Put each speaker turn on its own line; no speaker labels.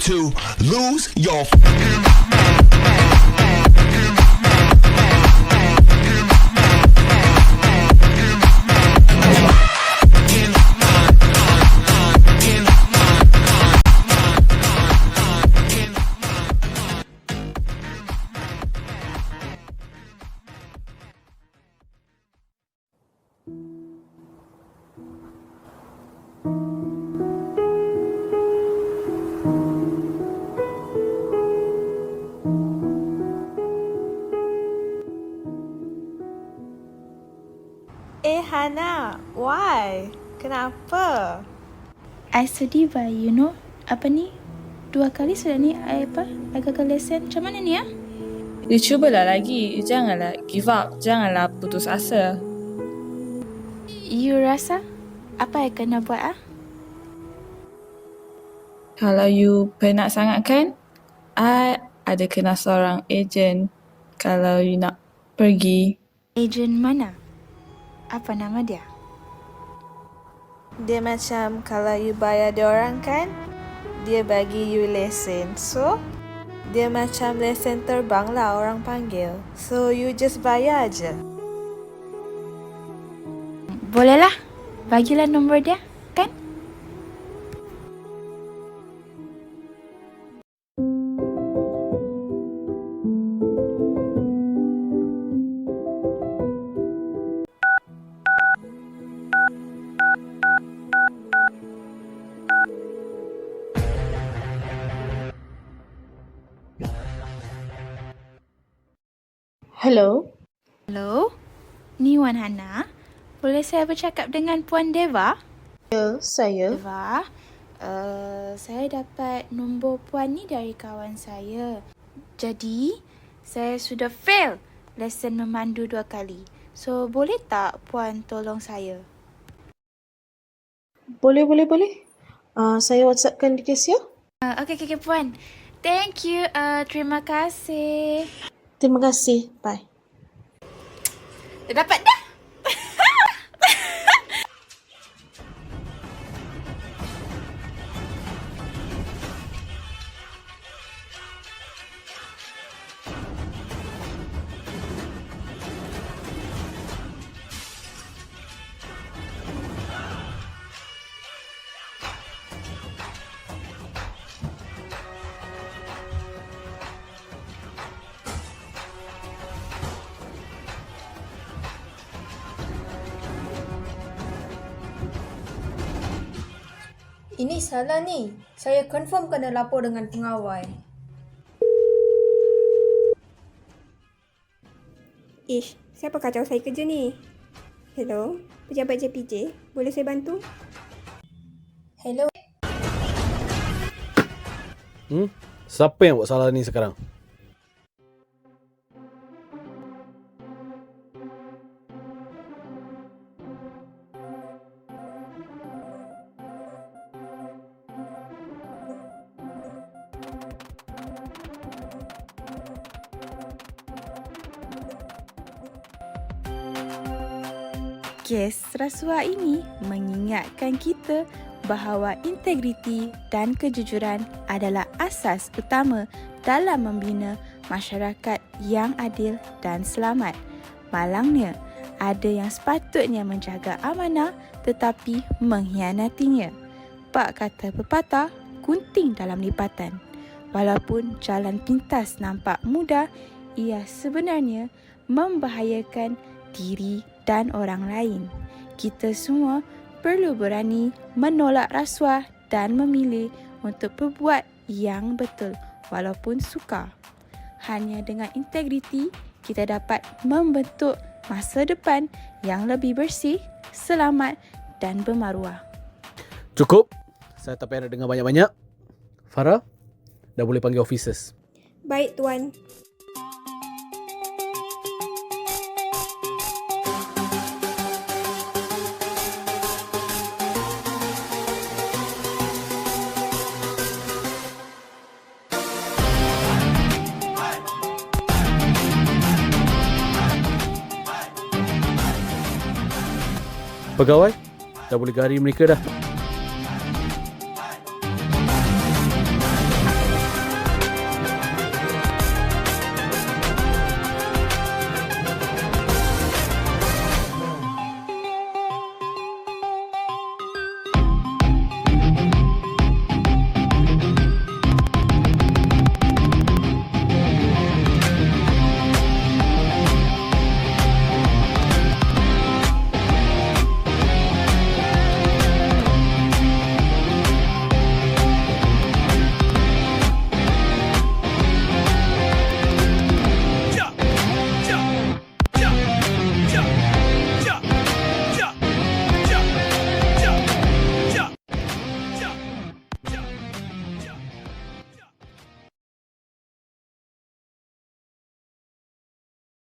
to lose your
fucking why? Kenapa?
I sedih bah, you know. Apa ni? Dua kali sudah ni I apa? I gagal lesen. Macam mana ni ya?
You cubalah lagi. Janganlah give up. Janganlah putus asa.
You rasa? Apa I kena buat ah?
Kalau you penat sangat kan, I ada kenal seorang ejen kalau you nak pergi.
Agent mana? Apa nama dia?
Dia macam kalau you bayar dia orang kan, dia bagi you lesen. So, dia macam lesen terbang lah orang panggil. So, you just bayar aja.
Bolehlah. Bagilah nombor dia,
Hello.
Hello? Ni Wan Hana. Boleh saya bercakap dengan Puan Deva?
Ya, saya.
Deva, uh, saya dapat nombor puan ni dari kawan saya. Jadi, saya sudah fail lesen memandu dua kali. So, boleh tak puan tolong saya?
Boleh, boleh, boleh. Uh, saya WhatsAppkan details ya.
Uh, okay, okay, okay, puan. Thank you. Uh, terima kasih.
Terima kasih. Bye.
Dah dapat dah.
Ini salah ni. Saya confirm kena lapor dengan pengawal.
Ish, siapa kacau saya kerja ni? Hello, pejabat JPJ, boleh saya bantu?
Hello.
Hmm? Siapa yang buat salah ni sekarang?
Kes rasuah ini mengingatkan kita bahawa integriti dan kejujuran adalah asas utama dalam membina masyarakat yang adil dan selamat. Malangnya, ada yang sepatutnya menjaga amanah tetapi mengkhianatinya. Pak kata pepatah, gunting dalam lipatan. Walaupun jalan pintas nampak mudah, ia sebenarnya membahayakan diri dan orang lain. Kita semua perlu berani menolak rasuah dan memilih untuk berbuat yang betul walaupun sukar. Hanya dengan integriti kita dapat membentuk masa depan yang lebih bersih, selamat dan bermaruah.
Cukup. Saya tak payah nak dengar banyak-banyak. Farah, dah boleh panggil officers.
Baik, Tuan.
Pegawai, dah boleh gari mereka dah.